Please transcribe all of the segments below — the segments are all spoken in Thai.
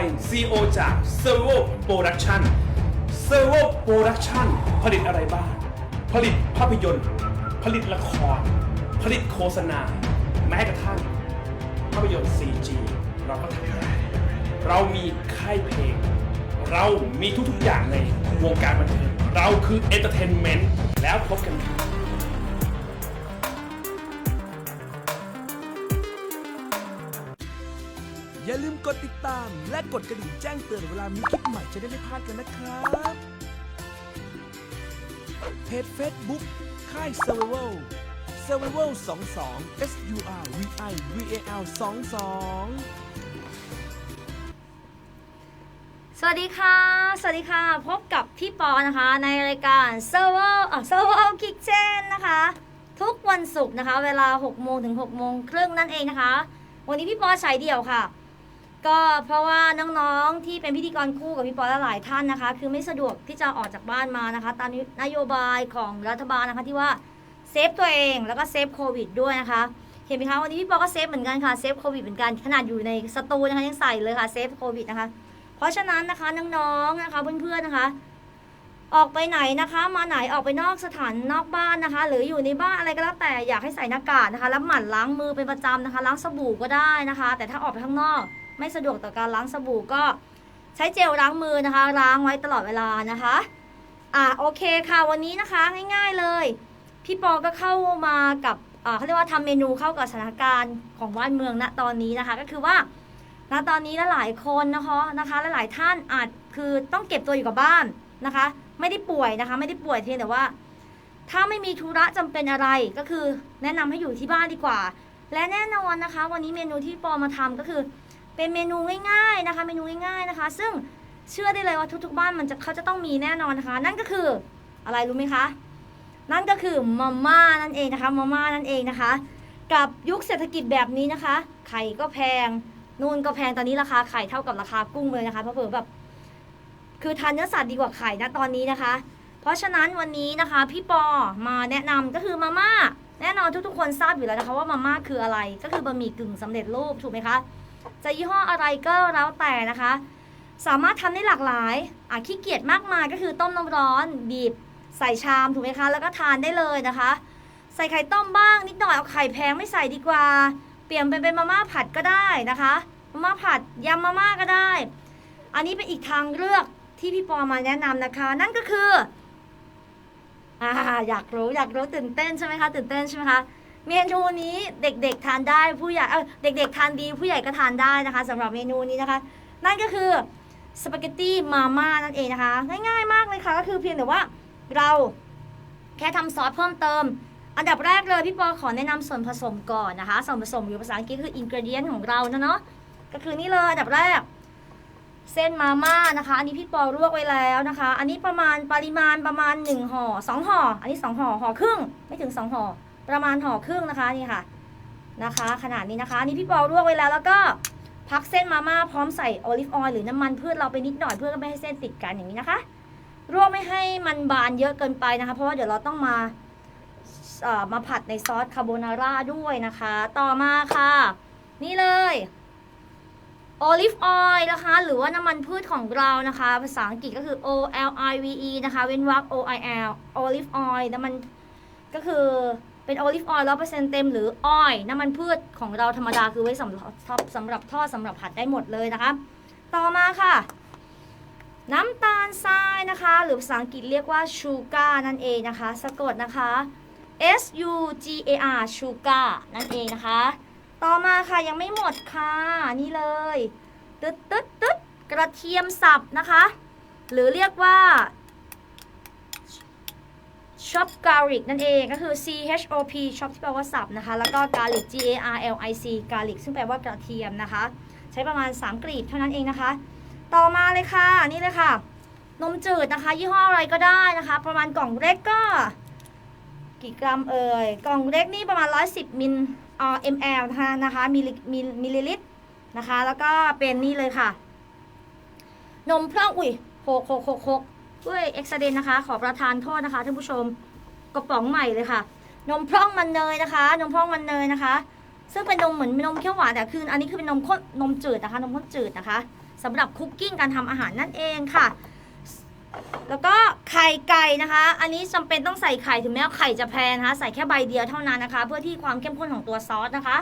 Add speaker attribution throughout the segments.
Speaker 1: อย CEO จาก Servo Production Servo Production ผลิตอะไรบ้าง ผลิตภาพยนตร์ ผลิตละคร ผลิตโฆษณา แม้กระทั่ง ภาพยนตร์ CG เราก็ทำได้เรามีค่ายเพลง เรามีทุกๆอย่างในวงการบันเทิง เราคือ Entertainment แล้วพบกันครับ
Speaker 2: อย่าลืมกดติดตาม และกดกระดิ่งแจ้งเตือนเวลามีคลิปใหม่จะได้ไม่พลาดกันนะครับ เพจ Facebook ค่าย Survival Survival 22 S U R V I V A L 22
Speaker 3: สวัสดีค่ะ สวัสดีค่ะ พบกับพี่ปอนะคะ ในรายการ Server อะ Server Kick Chain นะคะ ทุกวันศุกร์นะคะ เวลา 6 โมงถึง 6 โมงครึ่งนั่นเองนะคะ วันนี้พี่ปอฉายเดี่ยวค่ะ ก็เพราะว่าน้องๆที่เป็นพิธีกรคู่กับพี่ปอและหลายท่านนะคะ คือไม่สะดวกที่จะออกจากบ้านมานะคะ ตามนโยบายของรัฐบาลนะคะที่ว่าเซฟตัวเองแล้วก็เซฟโควิดด้วยนะคะ เห็นไหมคะวันนี้พี่ปอก็เซฟเหมือนกันค่ะเซฟโควิดเหมือนกันขนาดอยู่ในสตูนะคะยังใส่เลยค่ะเซฟโควิดนะคะ เพราะฉะนั้นนะคะน้องๆนะคะเพื่อนๆนะคะออกไปไหนนะคะ มาไหนออกไปนอกสถานนอกบ้านนะคะ หรืออยู่ในบ้านอะไรก็แล้วแต่อยากให้ใส่หน้ากากนะคะแล้วหมั่นล้างมือเป็นประจำนะคะ ล้างสบู่ก็ได้นะคะ แต่ถ้าออกไปข้างนอก ไม่สะดวกต่อการล้างสบู่ก็ใช้เจลล้างมือนะคะ ล้างไว้ตลอดเวลานะคะ อ่าโอเคค่ะวันนี้นะคะง่าย ๆเลย พี่ปอก็เข้ามากับอ่าเขาเรียกว่าทำเมนูเข้ากับสถานการณ์ของบ้านเมืองณตอนนี้นะคะ ก็คือว่าณตอนนี้หลายคนนะคะนะคะหลายท่านอาจคือต้องเก็บตัวอยู่กับบ้านนะคะ ไม่ได้ป่วยนะคะ ไม่ได้ป่วยเพียงแต่ว่า ถ้าไม่มีธุระจำเป็นอะไรก็คือแนะนำให้อยู่ที่บ้านดีกว่า และแน่นอนนะคะ วันนี้เมนูที่ปอมาทำก็คือ เป็นเมนูง่ายๆนะคะ เมนูง่ายๆนะคะ ซึ่งเชื่อได้เลยว่าทุกๆ บ้านมันจะเขาจะต้องมีแน่นอนนะคะ นั่นก็คืออะไรรู้ไหมคะ นั่นก็คือมาม่านั่นเองนะคะมาม่านั่นเองนะคะ กับยุคเศรษฐกิจแบบนี้นะคะ ไข่ก็แพงนู่นก็แพงตอนนี้ราคาไข่เท่ากับราคากุ้งเลยนะคะเพราะเผื่อแบบคือทานเนื้อสัตว์ดีกว่าไข่นะตอนนี้นะคะ เพราะฉะนั้นวันนี้นะคะ พี่ปอมาแนะนำก็คือมาม่าแน่นอนทุกๆ คนทราบอยู่แล้วนะคะ ว่ามาม่าคืออะไรก็คือบะหมี่กึ่งสำเร็จรูปถูกไหมคะ จะยี่ห้ออะไรก็แล้วแต่นะคะ สามารถทำได้หลากหลายอะขี้เกียจมากมายก็คือต้มน้ำร้อน บีบ ใส่ชามถูกไหมคะ แล้วก็ทานได้เลยนะคะ ใส่ไข่ต้มบ้างนิดหน่อยเอาไข่แพงไม่ใส่ดีกว่า เปลี่ยนไปเป็นมาม่าผัดก็ได้นะคะมาม่าผัดยำมาม่าก็ได้ อันนี้เป็นอีกทางเลือกที่พี่ปอมาแนะนำนะคะ นั่นก็คืออ่าอยากรู้อยากรู้ตื่นเต้นใช่ไหมคะตื่นเต้นใช่ไหมคะ เมนูนี้เด็กๆทานได้ผู้ใหญ่เออเด็กๆทานดีผู้ใหญ่ก็ทานได้นะคะสำหรับเมนูนี้นะคะ นั่นก็คือสปาเกตตี้มาม่านั่นเองนะคะ ง่ายๆมากเลยค่ะ ก็คือเพียงแต่ว่าเราแค่ทำซอสเพิ่มเติม อันดับแรกเลยพี่ปอขอแนะนำส่วนผสมก่อนนะคะ ส่วนผสมอยู่ภาษาอังกฤษคือ ingredient ของเรานะเนาะก็คือนี่เลยอันดับแรก เส้นมาม่านะคะ อันนี้พี่ปอลวกไว้แล้วนะคะ อันนี้ประมาณปริมาณประมาณ1ห่อ2ห่ออันนี้2ห่อห่อครึ่งไม่ถึง2ห่อ ประมาณห่อครึ่งนะคะนี่ค่ะนะคะ ขนาดนี้นะคะนนี้พี่ปอลวกไว้แล้วแล้วก็พักเส้นมาม่าพร้อมใส่โอลิฟออยล์หรือน้ำมันพืชเราไปนิดหน่อยเพื่อไม่ให้เส้นติดกันอย่างนี้นะคะรวมไม่ให้มันบานเยอะเกินไปนะคะ เพราะว่าเดี๋ยวเราต้องมาเอ่อมาผัดในซอสคาโบนาร่าด้วยนะคะ ต่อมาค่ะ นี่เลยโอลิฟออยล์นะคะ หรือว่าน้ำมันพืชของเรานะคะ ภาษาอังกฤษก็คือ O L I V E นะคะ เว้นวรรค O I L โอลิฟออยล์น้ำมันก็คือ เป็นโอลิฟออยล์ร้อยเปอร์เซ็นต์เต็มหรือออยล์น้ำมันพืชของเราธรรมดาคือไว้สำหรับสำหรับทอดสำหรับผัดได้หมดเลยนะคะ ต่อมาค่ะ น้ำตาลทรายนะคะ หรือภาษาอังกฤษเรียกว่าชูการ์นั่นเองนะคะ สะกดนะคะ S U G A R sugar นั่นเองนะคะ ต่อมาค่ะยังไม่หมดค่ะ นี่เลยตึ๊ดตึ๊ดตึ๊ดกระเทียมสับนะคะ หรือเรียกว่า chop garlic นั่นเองก็คือ C H O P chop ที่แปลว่าสับนะคะ แล้วก็ garlic G A R L I C garlic ซึ่งแปลว่ากระเทียมนะคะ ใช้ประมาณ 3กลีบเท่านั้นเองนะคะ ต่อมาเลยค่ะ นี่เลยค่ะ นมจืดนะคะ ยี่ห้ออะไรก็ได้นะคะ ประมาณกล่องเล็กก็ กี่กรัมเอ่ย กล่องเล็กนี่ประมาณ 110มิลอ่า ml นะคะนะคะมิลมิลมิลลิลิตรนะคะ แล้วก็เป็นนี่เลยค่ะ นมพร่อง อุ้ยโคกโคกโคกโคก ด้วยเอ็กซ์เดนนะคะ ขอประทานโทษนะคะท่านผู้ชมกระป๋องใหม่เลยค่ะ นมพร่องมันเนยนะคะ นมพร่องมันเนยนะคะ ซึ่งเป็นนมเหมือนนมเคี้ยวหวานแต่คืออันนี้คือเป็นนมข้นนมจืดนะคะ นมข้นจืดนะคะสำหรับคุกกิ้งการทำอาหารนั่นเองค่ะ แล้วก็ไข่ไก่นะคะ อันนี้จำเป็นต้องใส่ไข่ถึงแม้ว่าไข่จะแพงนะคะ ใส่แค่ใบเดียวเท่านั้นนะคะ เพื่อที่ความเข้มข้นของตัวซอสนะคะ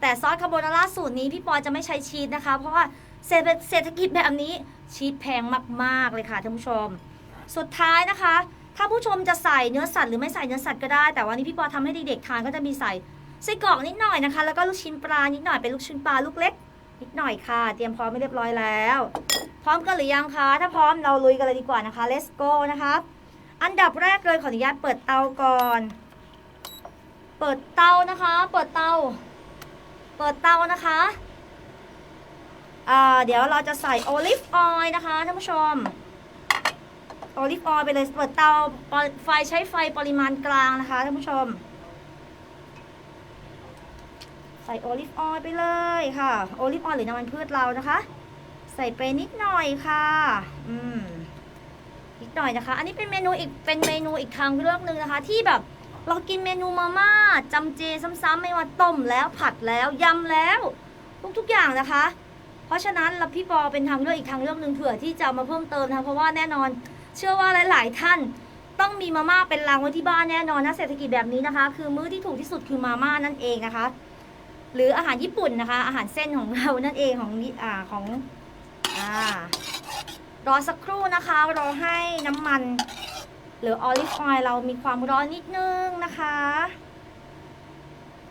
Speaker 3: แต่ซอสคาโบนาร่าสูตรนี้พี่ปอจะไม่ใช้ชีสนะคะ เพราะว่า เศรษฐกิจแบบนี้ชีสแพงมากๆเลยค่ะท่านผู้ชม สุดท้ายนะคะ ถ้าผู้ชมจะใส่เนื้อสัตว์หรือไม่ใส่เนื้อสัตว์ก็ได้ แต่วันนี้พี่ปอทำให้เด็กๆทานก็จะมีใส่ไส้กรอกนิดหน่อยนะคะ แล้วก็ลูกชิ้นปลานิดหน่อยเป็นลูกชิ้นปลาลูกเล็ก นิดหน่อยค่ะ เตรียมพร้อมไม่เรียบร้อยแล้ว พร้อมกันหรือยังคะ ถ้าพร้อมเราลุยกันเลยดีกว่านะคะ let's go นะคะอันดับแรกเลยขออนุญาตเปิดเตาก่อน เปิดเตานะคะ เปิดเตา เปิดเตานะคะ เดี๋ยวเราจะใส่โอลิฟออยล์นะคะท่านผู้ชม โอลิฟออยล์ไปเลยเปิดเตาไฟใช้ไฟปริมาณกลางนะคะท่านผู้ชม ใส่โอลิฟออยล์ไปเลยค่ะ โอลิฟออยล์หรือน้ำมันพืชเรานะคะ ใส่ไปนิดหน่อยค่ะ อืมนิดหน่อยนะคะ อันนี้เป็นเมนูอีกเป็นเมนูอีกทางเลือกหนึ่งนะคะ ที่แบบเรากินเมนูมาม่าจำเจซ้ำๆไม่ว่าต้มแล้วผัดแล้วยำแล้ว ทุกๆอย่างนะคะ เพราะฉะนั้นเราพี่ปอเป็นทางเลือกอีกทางเลือกหนึ่งเผื่อที่จะมาเพิ่มเติมนะคะเพราะว่าแน่นอน เชื่อว่าหลาย ๆ ท่านต้องมีมาม่าเป็นรางไว้ที่บ้านแน่นอนนะเศรษฐกิจแบบนี้นะคะ คือมื้อที่ถูกที่สุดคือมาม่านั่นเองนะคะ หรืออาหารญี่ปุ่นนะคะ อาหารเส้นของเรานั่นเองของนิอ่าของอ่ารอสักครู่นะคะรอให้น้ำมัน หรือออลิฟออยล์เรามีความร้อนนิดนึงนะคะ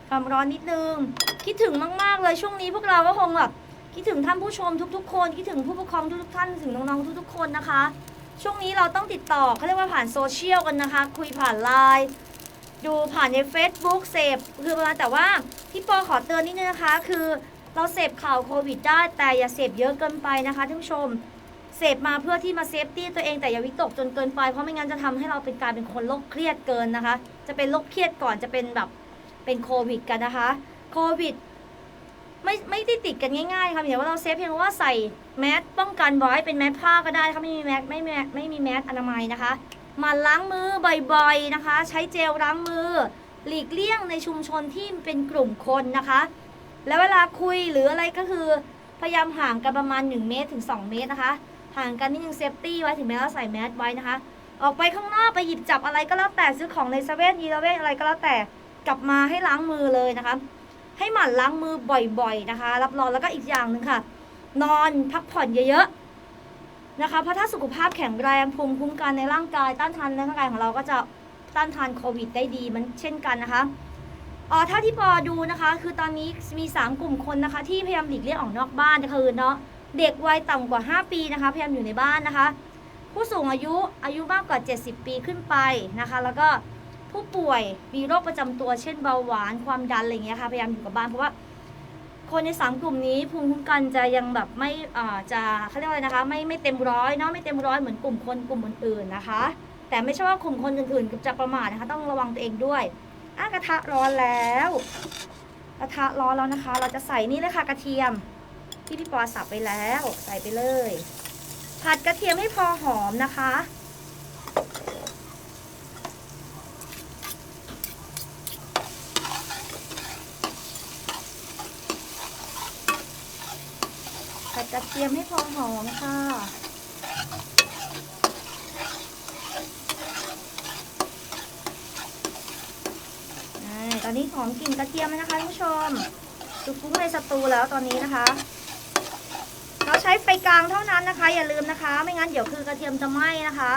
Speaker 3: ความร้อนนิดนึง คิดถึงมาก ๆ เลยช่วงนี้พวกเราก็คงแบบ คิดถึงท่านผู้ชมทุกๆ คนคิดถึงผู้ปกครองทุกๆท่านถึงน้องๆทุกๆ คนนะคะ ช่วงนี้เราต้องติดต่อเขาเรียกว่าผ่านโซเชียลกันนะคะ คุยผ่านไลน์ดูผ่านใน Facebook เสพคือประมาณแต่ว่าพี่ปอขอเตือนนิดนึงนะคะ คือเราเสพข่าวโควิดได้แต่อย่าเสพเยอะเกินไปนะคะท่านผู้ชมเสพมาเพื่อที่มาเซฟตี้ตัวเองแต่อย่าวิตกจนเกินไป เพราะไม่งั้นจะทำให้เราเป็นการเป็นคนโรคเครียดเกินนะคะ จะเป็นโรคเครียดก่อนจะเป็นแบบเป็นโควิดกันนะคะโควิด ไม่ไม่ได้ติดกันง่ายๆค่ะเพียว่าเราเซฟเพียงว่าใส่แมสป้องกันไว้เป็นแมสผ้าก็ได้ค่ะไม่มีแมสไม่มีไม่มีแมสอนามัยนะคะมาล้างมือบ่อยๆนะคะ ใช้เจลล้างมือ หลีกเลี่ยงในชุมชนที่เป็นกลุ่มคนนะคะ แล้วเวลาคุยหรืออะไรก็คือ พยายามห่างกันประมาณ 1 เมตรถึง 2 เมตรนะคะ ห่างกันนิดนึงเซฟตี้ไว้ถึงแม้ว่าใส่แมสไว้นะคะ ออกไปข้างนอกไปหยิบจับอะไรก็แล้วแต่ซื้อของในเซเว่นยีเลเว่นอะไรก็แล้วแต่กลับมาให้ล้างมือเลยนะคะ ให้หมั่นล้างมือบ่อยๆนะคะ รับรองแล้วก็อีกอย่างหนึ่งค่ะ นอนพักผ่อนเยอะๆนะคะ เพราะถ้าสุขภาพแข็งแรงภูมิคุ้มกันในร่างกายต้านทานในร่างกายของเราก็จะต้านทานโควิดได้ดีมันเช่นกันนะคะเอ่อถ้าที่ปอดูนะคะ คือตอนนี้มี 3 กลุ่มคนนะคะ ที่พยายามหลีกเลี่ยงออกนอกบ้านคือเนาะเด็กวัยต่ำกว่า 5 ปีนะคะ พยายามอยู่ในบ้านนะคะ ผู้สูงอายุอายุมากกว่า 70 ปีขึ้นไปนะคะ แล้วก็ ผู้ป่วยมีโรคประจำตัวเช่นเบาหวานความดันอะไรเงี้ยค่ะพยายามอยู่กับบ้านเพราะว่าคนในสามกลุ่มนี้ภูมิคุ้มกันจะยังแบบไม่อ่าจะเขาเรียกว่าอะไรนะคะ ไม่ไม่เต็มร้อยเนาะไม่เต็มร้อยเหมือนกลุ่มคนกลุ่มอื่นๆนะคะ แต่ไม่ใช่ว่ากลุ่มคนอื่นๆจะประมาทนะคะ ต้องระวังตัวเองด้วยอะกระทะร้อนแล้วกระทะร้อนแล้วนะคะ เราจะใส่นี่เลยค่ะกระเทียม ที่พี่ปอสับไปแล้ว ใส่ไปเลย ผัดกระเทียมให้พอหอมนะคะ ระเทียมให้พอหอมค่ะ ตอนนี้หอมกลิ่นกระเทียมนะคะท่านผู้ชมสุกุ้งในสตูแล้วตอนนี้นะคะ เราใช้ไฟกลางเท่านั้นนะคะ อย่าลืมนะคะ ไม่งั้นเดี๋ยวคือกระเทียมจะไหม้นะคะ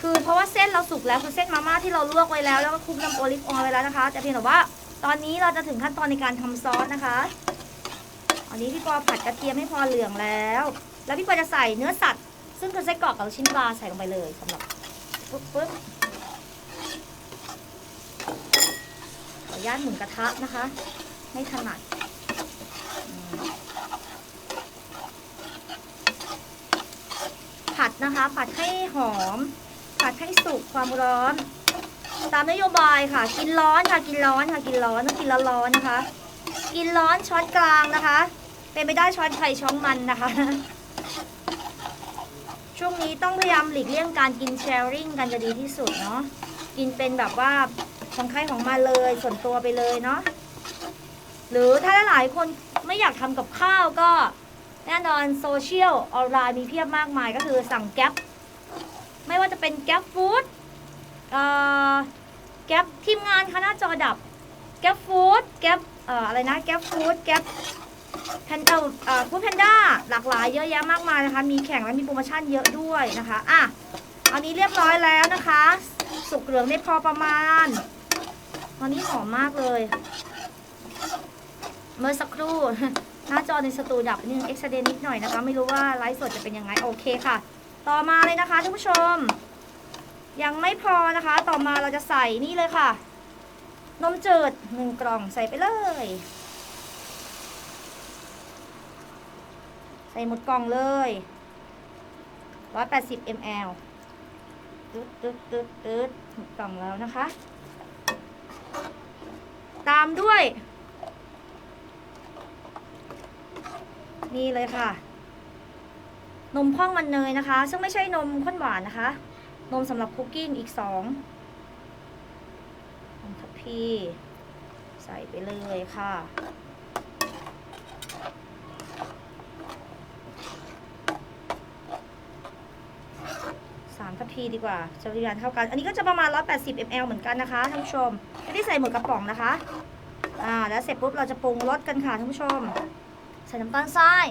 Speaker 3: คือเพราะว่าเส้นเราสุกแล้วคือเส้นมาม่าที่เราลวกไว้แล้วแล้วก็คลุกน้ำโอลิฟออยล์ไว้แล้วนะคะ แต่เพียงแต่ว่าตอนนี้เราจะถึงขั้นตอนในการทำซอสนะคะ อันนี้พี่ปอผัดกระเทียมให้พอเหลืองแล้ว แล้วพี่ปอจะใส่เนื้อสัตว์ ซึ่งคือไส้กรอกกับลูกชิ้นปลาใส่ลงไปเลยสำหรับปึ๊บปึ๊บขออนุญาตหมุนกระทะนะคะ ไม่ถนัดผัดนะคะ ผัดให้หอม ผัดให้สุกความร้อน ตามนโยบายค่ะ กินร้อนค่ะ กินร้อนค่ะ กินร้อนต้องกินร้อนนะคะ กินร้อนช้อนกลางนะคะ เป็นไม่ได้ช้อนไข่ช้อนมันนะคะ ช่วงนี้ต้องพยายามหลีกเลี่ยงการกินแชร์ริ่งกันจะดีที่สุดเนาะกินเป็นแบบว่าของใครของมาเลยส่วนตัวไปเลยเนาะหรือถ้าหลายคนไม่อยากทำกับข้าวก็แน่นอนโซเชียลออนไลน์มีเพียบมากมายก็คือสั่งแก๊ปไม่ว่าจะเป็นแก๊ปฟู้ดแก๊ปทีมงานค่ะหน้าจอดับแก๊ปฟู้ดแก๊ปอะไรนะแก๊ปฟู้ดแก๊ป แพนเอ่อเอ่อฟู้แพนด้าหลากหลายเยอะแยะมากมายนะคะ มีแข่งและมีโปรโมชั่นเยอะด้วยนะคะอะอันนี้เรียบร้อยแล้วนะคะ สุกเหลืองได้พอประมาณ ตอนนี้หอมมากเลย เมื่อสักครู่ หน้าจอในสตูดับนิดนึงเอ็กซ์เดนิดหน่อยนะคะ ไม่รู้ว่าไลฟ์สดจะเป็นยังไงโอเคค่ะ ต่อมาเลยนะคะท่านผู้ชม ยังไม่พอนะคะ ต่อมาเราจะใส่นี่เลยค่ะ นมจืดหนึ่งกล่องใส่ไปเลย ส่หมดกล่องเลย180 ml ตึ๊ดตึ๊ดตึ๊ดตึ๊ดหมดกล่องแล้วนะคะ ตามด้วย นี่เลยค่ะ นมพ่องมันเนยนะคะ ซึ่งไม่ใช่นมข้นหวานนะคะ นมสำหรับคุกกิ้งอีกสองนมทัพพีใส่ไปเลยค่ะ สาม ทีดีกว่าจะปริมาณเท่ากัน อันนี้ก็จะประมาณ 180 ml เหมือนกันนะคะท่านผู้ชมไม่ได้ใส่หมดกระป๋องนะคะ อ่า แล้วเสร็จปุ๊บเราจะปรุงรสกันค่ะท่านผู้ชม ใส่น้ำตาลทราย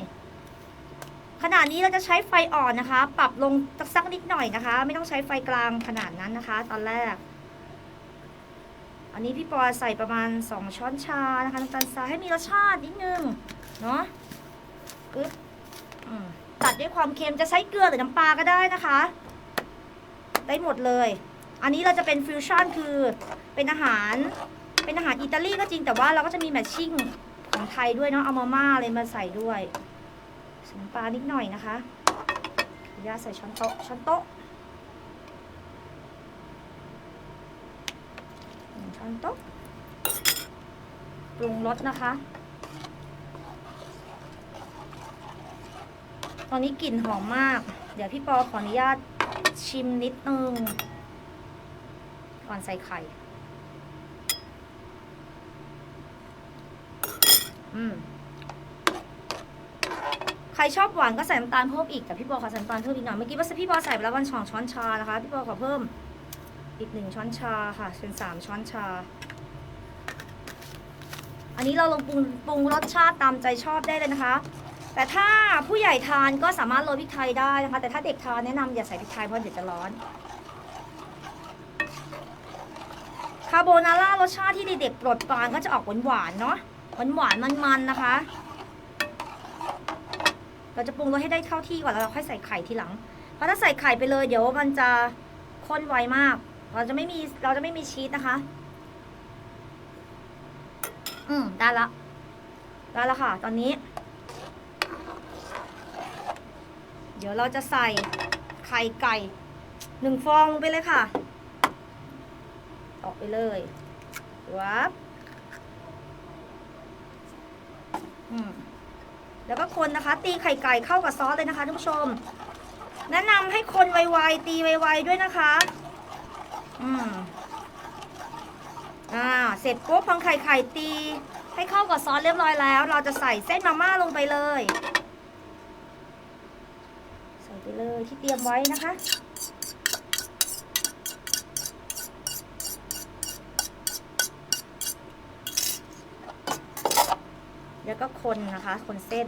Speaker 3: ขนาดนี้เราจะใช้ไฟอ่อนนะคะ ปรับลงสักนิดหน่อยนะคะ ไม่ต้องใช้ไฟกลางขนาดนั้นนะคะ ตอนแรก อันนี้พี่ปอใส่ประมาณ 2 ช้อนชานะคะน้ำตาลทรายให้มีรสชาตินิดนึง เนาะปึ๊บตัดด้วยความเค็มจะใช้เกลือหรือน้ำปลาก็ได้นะคะ ได้หมดเลย อันนี้เราจะเป็นฟิวชั่นคือเป็นอาหารเป็นอาหารอิตาลีก็จริงแต่ว่าเราก็จะมีแมทชิ่งของไทยด้วยเนาะเอามาม่าอะไรมาใส่ด้วยส่น้ำปลานิดหน่อยนะคะออนุญาตใส่ช้อนโต๊ะช้อนโต๊ะหนึ่งช้อนโต๊ะปรุงรสนะคะ ตอนนี้กลิ่นหอมมาก เดี๋ยวพี่ปอขออนุญาต ชิมนิดนึงก่อนใส่ไข่ อืม ใครชอบหวานก็ใส่น้ำตาลเพิ่มอีก แต่พี่ปอขอใส่น้ำตาลเพิ่มอีกหน่อย เมื่อกี้ว่าพี่ปอใส่ไปแล้ววันสองช้อนชานะคะ พี่ปอขอเพิ่มอีกหนึ่งช้อนชาค่ะเป็นสามช้อนชา อันนี้เราลงปรุงปรุงรสชาติตามใจชอบได้เลยนะคะ แต่ถ้าผู้ใหญ่ทานก็สามารถโรยพริกไทยได้นะคะ แต่ถ้าเด็กทานแนะนำอย่าใส่พริกไทยเพราะเดี๋ยวจะร้อน คาโบนาร่ารสชาติที่เด็กๆโปรดปรานก็จะออกหวานๆเนาะหวานหวานๆมันๆนะคะ เราจะปรุงรสให้ได้เข้าที่ก่อนแล้วเราค่อยใส่ไข่ทีหลัง เพราะถ้าใส่ไข่ไปเลยเดี๋ยวมันจะข้นไวมาก เราจะไม่มีเราจะไม่มีชีสนะคะ อืมได้ละได้ละค่ะ ตอนนี้ เดี๋ยวเราจะใส่ไข่ไก่หนึ่งฟองลงไปเลยค่ะ ออกไปเลยวับแล้วก็คนนะคะ ตีไข่ไก่เข้ากับซอสเลยนะคะท่านผู้ชม แนะนำให้คนไวๆตีไวๆด้วยนะคะ อืมอ่าเสร็จปุ๊บพอไข่ไข่ตี ให้เข้ากับซอสเรียบร้อยแล้ว เราจะใส่เส้นมาม่าลงไปเลย ไปเลยที่เตรียมไว้นะคะ แล้วก็คนนะคะ คนเส้น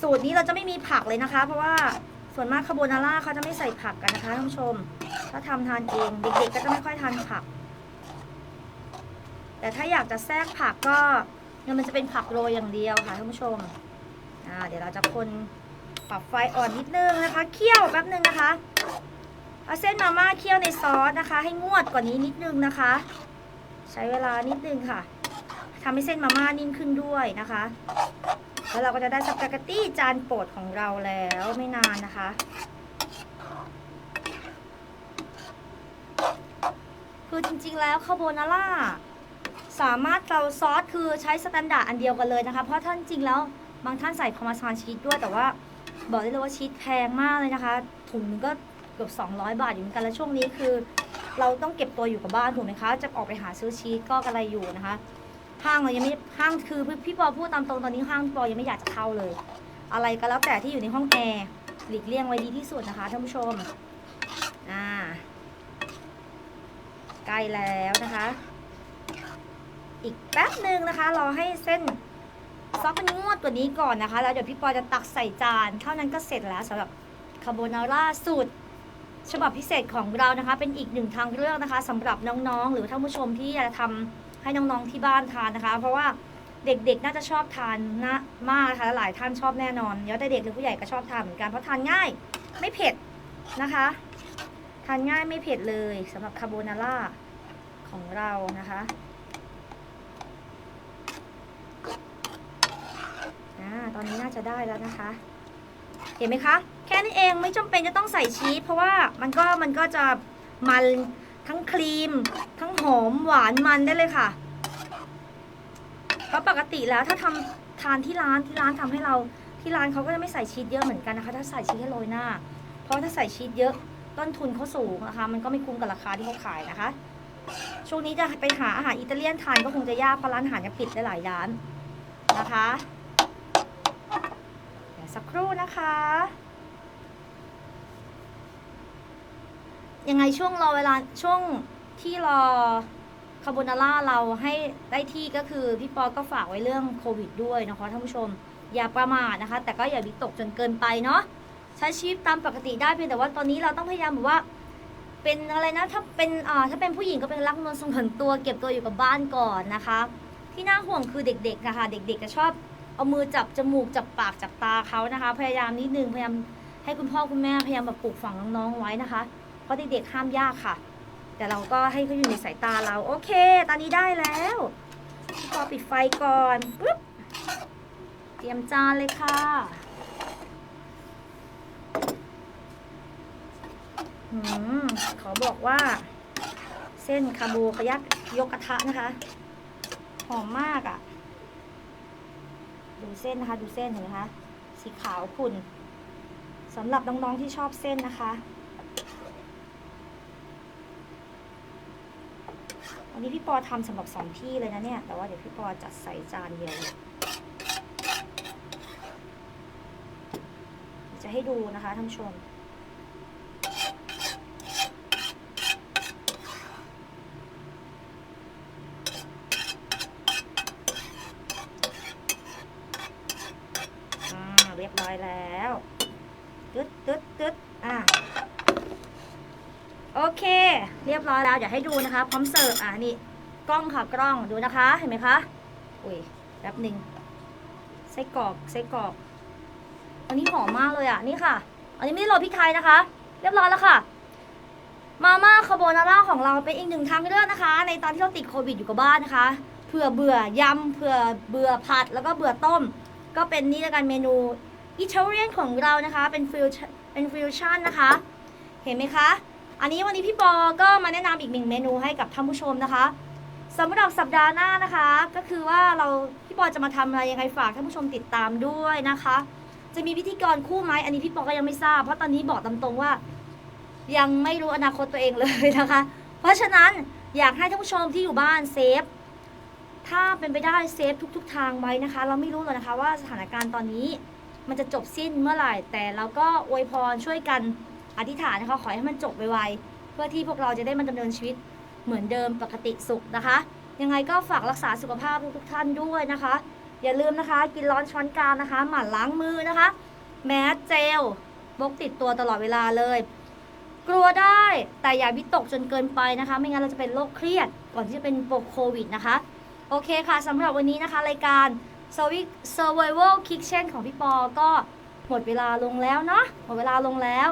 Speaker 3: สูตรนี้เราจะไม่มีผักเลยนะคะ เพราะว่าส่วนมากคาโบนาร่าเขาจะไม่ใส่ผักกันนะคะท่านผู้ชม ถ้าทำทานเองเด็กๆก็จะไม่ค่อยทานผัก แต่ถ้าอยากจะแทรกผักก็เนี่ยมันจะเป็นผักโรยอย่างเดียวค่ะท่านผู้ชมอ่าเดี๋ยวเราจะคนปรับไฟอ่อนนิดนึงนะคะ เคี่ยวแป๊บนึงนะคะเอาเส้นมาม่าเคี่ยวในซอสนะคะ ให้งวดกว่านี้นิดนึงนะคะ ใช้เวลานิดนึงค่ะทำให้เส้นมาม่านิ่มขึ้นด้วยนะคะ แล้วเราก็จะได้สปาเกตตี้จานโปรดของเราแล้วไม่นานนะคะคือจริงๆแล้วคาโบนาร่า สามารถเราซอสคือใช้สแตนดาร์ดอันเดียวกันเลยนะคะ เพราะท่านจริงแล้วบางท่านใส่พาร์เมซานชีสด้วย แต่ว่าบอกได้เลยว่าชีสแพงมากเลยนะคะ ถุงนึงก็เกือบ200 บาทอยู่เหมือนกันแล้วช่วงนี้คือ เราต้องเก็บตัวอยู่กับบ้านถูกไหมคะ จะออกไปหาซื้อชีสก็กะไรอยู่นะคะ ห้างเรายังไม่ห้างคือพี่ปอพูดตามตรงตอนนี้ห้างปอยังไม่อยากจะเข้าเลย อะไรก็แล้วแต่ที่อยู่ในห้องแอร์หลีกเลี่ยงไว้ดีที่สุดนะคะท่านผู้ชมอ่าใกล้แล้วนะคะ อีกแป๊บหนึ่งนะคะ รอให้เส้นซอสมันงวดกว่านี้ก่อนนะคะ แล้วเดี๋ยวพี่ปอจะตักใส่จานเท่านั้นก็เสร็จแล้วสำหรับคาโบนาร่าสูตรฉบับพิเศษของเรานะคะ เป็นอีกหนึ่งทางเลือกนะคะสำหรับน้องๆ หรือท่านผู้ชมที่จะทำให้น้องๆที่บ้านทานนะคะ เพราะว่าเด็กๆ น่าจะชอบทานนะมากนะคะและหลายท่านชอบแน่นอนเดี๋ยวแต่เด็กหรือผู้ใหญ่ก็ชอบทานเหมือนกันเพราะทานง่ายไม่เผ็ดนะคะ ทานง่ายไม่เผ็ดเลยสำหรับคาโบนาร่าของเรานะคะ อ่าตอนนี้น่าจะได้แล้วนะคะ เห็นไหมคะ แค่นี้เองไม่จำเป็นจะต้องใส่ชีสเพราะว่ามันก็มันก็จะมันทั้งครีม ทั้งหอมหวานมันได้เลยค่ะเพราะปกติแล้วถ้าทำทานที่ร้านที่ร้านทำให้เราที่ร้านเขาก็จะไม่ใส่ชีสเยอะเหมือนกันนะคะ ถ้าใส่ชีสให้โรยหน้า เพราะถ้าใส่ชีสเยอะต้นทุนเขาสูงนะคะ มันก็ไม่คุ้มกับราคาที่เขาขายนะคะ ช่วงนี้จะไปหาอาหารอิตาเลียนทานก็คงจะยากเพราะร้านอาหารยังปิดได้หลายร้านนะคะ สักครู่นะคะ ยังไงช่วงรอเวลาช่วงที่รอคาโบนาร่าเราให้ได้ที่ก็คือพี่ปอก็ฝากไว้เรื่องโควิดด้วยนะคะท่านผู้ชม อย่าประมาทนะคะ แต่ก็อย่าวิตกจนเกินไปเนาะใช้ชีวิตตามปกติได้เพียงแต่ว่าตอนนี้เราต้องพยายามแบบว่า เป็นอะไรนะถ้าเป็นอ่าถ้าเป็นผู้หญิงก็เป็นรักนวลทรงถึงตัวเก็บตัวอยู่กับบ้านก่อนนะคะ ที่น่าห่วงคือเด็กๆนะคะเด็กๆจะชอบ เอามือจับจมูกจับปากจับตาเขานะคะ พยายามนิดนึงพยายามให้คุณพ่อคุณแม่พยายามแบบปลูกฝังน้องๆไว้นะคะ เพราะเด็กๆห้ามยากค่ะ แต่เราก็ให้เขาอยู่ในสายตาเราโอเค ตอนนี้ได้แล้วพอปิดไฟก่อนปุ๊บเตรียมจานเลยค่ะอืมขอบอกว่า เส้นคาบูขยักยกกระทะนะคะ หอมมากอะ่ะ ดูเส้นนะคะ ดูเส้นเห็นไหมคะ สีขาวขุ่นสำหรับน้องๆที่ชอบเส้นนะคะวันนี้พี่ปอทำสำหรับสองที่เลยนะเนี่ย แต่ว่าเดี๋ยวพี่ปอจัดใส่จานเดียว จะให้ดูนะคะท่านผู้ชม อ่าเรียบร้อยแล้วตึ๊ดตึ๊ดตึ๊ดอ่าโอเค เร้อยแล้วเดี๋ยวให้ดูนะคะ พร้อมเสิร์ฟอะนี่กล้องค่ะกล้องดูนะคะเห็นไหมคะอุ้ยแป๊บหนึ่งไส้กรอกไส้กรอก อันนี้หอมมากเลยอะนี่ค่ะ อันนี้ไม่ได้โรยพริกไทยนะคะ เรียบร้อยแล้วค่ะ มาม่าคาโบนาร่าของเราเป็นอีกหนึ่งทางเลือกนะคะ ในตอนที่เราติดโควิดอยู่กับบ้านนะคะเผื่อเบื่อยำเผื่อเบื่อผัดแล้วก็เบื่อต้ม ก็เป็นนี่ละกันเมนูอิตาเลียนของเรานะคะ เป็นฟิวเป็นฟิวชั่นนะคะ เห็นไหมคะ อันนี้วันนี้พี่ปอก็มาแนะนำอีกหนึ่งเมนูให้กับท่านผู้ชมนะคะสำหรับสัปดาห์หน้านะคะ ก็คือว่าเราพี่ปอจะมาทำอะไรยังไงฝากท่านผู้ชมติดตามด้วยนะคะ จะมีพิธีกรคู่ไหมอันนี้พี่ปอก็ยังไม่ทราบ เพราะตอนนี้บอกตามตรงว่า ยังไม่รู้อนาคตตัวเองเลยนะคะ เพราะฉะนั้นอยากให้ท่านผู้ชมที่อยู่บ้านเซฟถ้าเป็นไปได้เซฟทุก ๆ ทางไว้นะคะ เราไม่รู้หรอกนะคะว่าสถานการณ์ตอนนี้ มันจะจบสิ้นเมื่อไหร่แต่เราก็อวยพรช่วยกัน อธิษฐานนะคะขอให้มันจบไวๆเพื่อที่พวกเราจะได้มันดำเนินชีวิตเหมือนเดิมปกติสุขนะคะ ยังไงก็ฝากรักษาสุขภาพทุกๆท่านด้วยนะคะ อย่าลืมนะคะ กินร้อนช้อนกลางนะคะ หมั่นล้างมือนะคะ แมสเจลพกติดตัวตลอดเวลาเลย กลัวได้แต่อย่าวิตกจนเกินไปนะคะ ไม่งั้นเราจะเป็นโรคเครียดก่อนที่จะเป็นโควิดนะคะ โอเคค่ะสำหรับวันนี้นะคะ รายการ Survival Kitchen ของพี่ปอก็หมดเวลาลงแล้วเนาะหมดเวลาลงแล้ว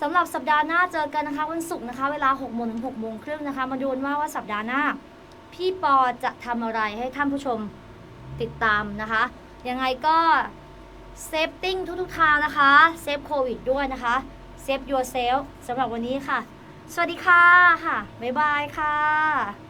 Speaker 3: สำหรับสัปดาห์หน้าเจอกันนะคะวันศุกร์นะคะ เวลา6โมงถึง6โมงครึ่งนะคะ มาดูนว่าว่าสัปดาห์หน้า พี่ปอจะทำอะไรให้ท่านผู้ชมติดตามนะคะ ยังไงก็เซฟติ้งทุกๆทางนะคะเซฟโควิดด้วยนะคะเซฟยูเซลสำหรับวันนี้ค่ะ สวัสดีค่ะค่ะบ๊ายบายค่ะ